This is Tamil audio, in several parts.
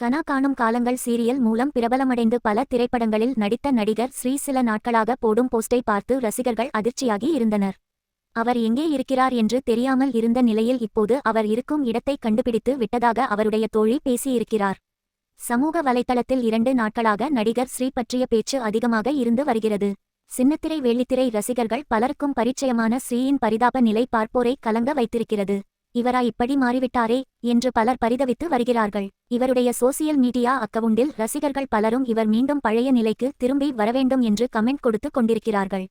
கனா காணும் காலங்கள் சீரியல் மூலம் பிரபலமடைந்து பல திரைப்படங்களில் நடித்த நடிகர் ஸ்ரீ சில நாட்களாக போடும் போஸ்டை பார்த்து ரசிகர்கள் அதிர்ச்சியாகி இருந்தனர். அவர் எங்கே இருக்கிறார் என்று தெரியாமல் இருந்த நிலையில் இப்போது அவர் இருக்கும் இடத்தை கண்டுபிடித்து விட்டதாக அவருடைய தோழி பேசியிருக்கிறார். சமூக வலைத்தளத்தில் இரண்டு நாட்களாக நடிகர் ஸ்ரீ பற்றிய பேச்சு அதிகமாக இருந்து வருகிறது. சின்னத்திரை வெள்ளித்திரை ரசிகர்கள் பலருக்கும் பரிச்சயமான ஸ்ரீயின் பரிதாப நிலை பார்ப்போரை கலங்க வைத்திருக்கிறது. இவரா இப்படி மாறிவிட்டாரே என்று பலர் பரிதவித்து வருகிறார்கள். இவருடைய சோசியல் மீடியா அக்கவுண்டில் ரசிகர்கள் பலரும் இவர் மீண்டும் பழைய நிலைக்கு திரும்பி வரவேண்டும் என்று கமெண்ட் கொடுத்து கொண்டிருக்கிறார்கள்.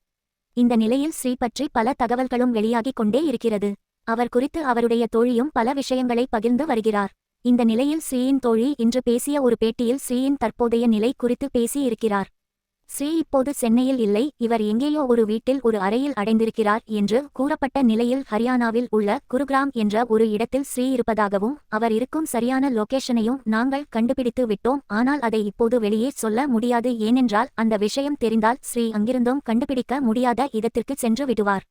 இந்த நிலையில் ஸ்ரீ பற்றி பல தகவல்களும் வெளியாகிக் கொண்டே இருக்கிறது. அவர் குறித்து அவருடைய தோழியும் பல விஷயங்களை பகிர்ந்து வருகிறார். இந்த நிலையில் ஸ்ரீயின் தோழி இன்று பேசிய ஒரு பேட்டியில் ஸ்ரீயின் தற்போதைய நிலை குறித்து பேசியிருக்கிறார். ஸ்ரீ இப்போது சென்னையில் இல்லை. இவர் எங்கேயோ ஒரு வீட்டில் ஒரு அறையில் அடைந்திருக்கிறார் என்று கூறப்பட்ட நிலையில் ஹரியானாவில் உள்ள குருகிராம் என்ற ஒரு இடத்தில் ஸ்ரீ இருப்பதாகவும் அவர் இருக்கும் சரியான லொகேஷனையும் நாங்கள் கண்டுபிடித்து விட்டோம். ஆனால் அதை இப்போது வெளியே சொல்ல முடியாது. ஏனென்றால் அந்த விஷயம் தெரிந்தால் ஸ்ரீ அங்கிருந்தும் கண்டுபிடிக்க முடியாத இடத்திற்கு சென்று விடுவார்.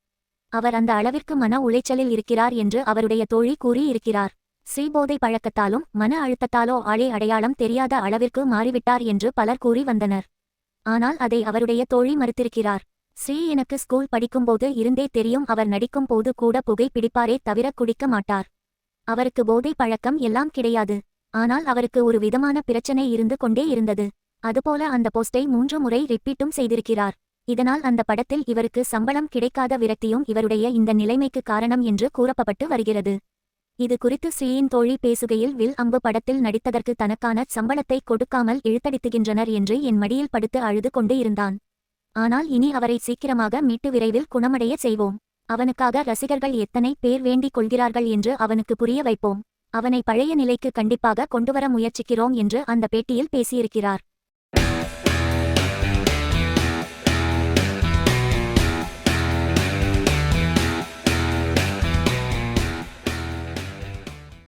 அவர் அந்த அளவிற்கு மன உளைச்சலில் இருக்கிறார் என்று அவருடைய தோழி கூறியிருக்கிறார். ஸ்ரீபோதை பழக்கத்தாலும் மன அழுத்தத்தாலோ ஆளே அடையாளம் தெரியாத அளவிற்கு மாறிவிட்டார் என்று பலர் கூறி வந்தனர். ஆனால் அதை அவருடைய தோழி மறுத்திருக்கிறார். ஸ்ரீ எனக்கு ஸ்கூல் படிக்கும்போது இருந்தே தெரியும் அவர் நடிக்கும் போது கூட புகை பிடிப்பாரே தவிர குடிக்க மாட்டார். அவருக்கு போதை பழக்கம் எல்லாம் கிடையாது. ஆனால் அவருக்கு ஒரு விதமான பிரச்சனை இருந்து கொண்டே இருந்தது. அதுபோல அந்த போஸ்டை மூன்று முறை ரிப்பீட்டும் செய்திருக்கிறார். இதனால் அந்த படத்தில் இவருக்கு சம்பளம் கிடைக்காத விரக்தியும் இவருடைய இந்த நிலைமைக்கு காரணம் என்று கூறப்பட்டு வருகிறது. இது குறித்து ஸ்ரீயின் தோழி பேசுகையில் வில் அம்பு படத்தில் நடித்ததற்கு தனக்கான சம்பளத்தை கொடுக்காமல் இழுத்தடித்துகின்றனர் என்று என் மடியில் படுத்து அழுது கொண்டு இருந்தான். ஆனால் இனி அவரை சீக்கிரமாக மீட்டு விரைவில் குணமடைய செய்வோம். அவனுக்காக ரசிகர்கள் எத்தனை பேர் வேண்டிக் கொள்கிறார்கள் என்று அவனுக்கு புரிய வைப்போம். அவனை பழைய நிலைக்கு கண்டிப்பாக கொண்டுவர முயற்சிக்கிறோம் என்று அந்த பேட்டியில் பேசியிருக்கிறார்.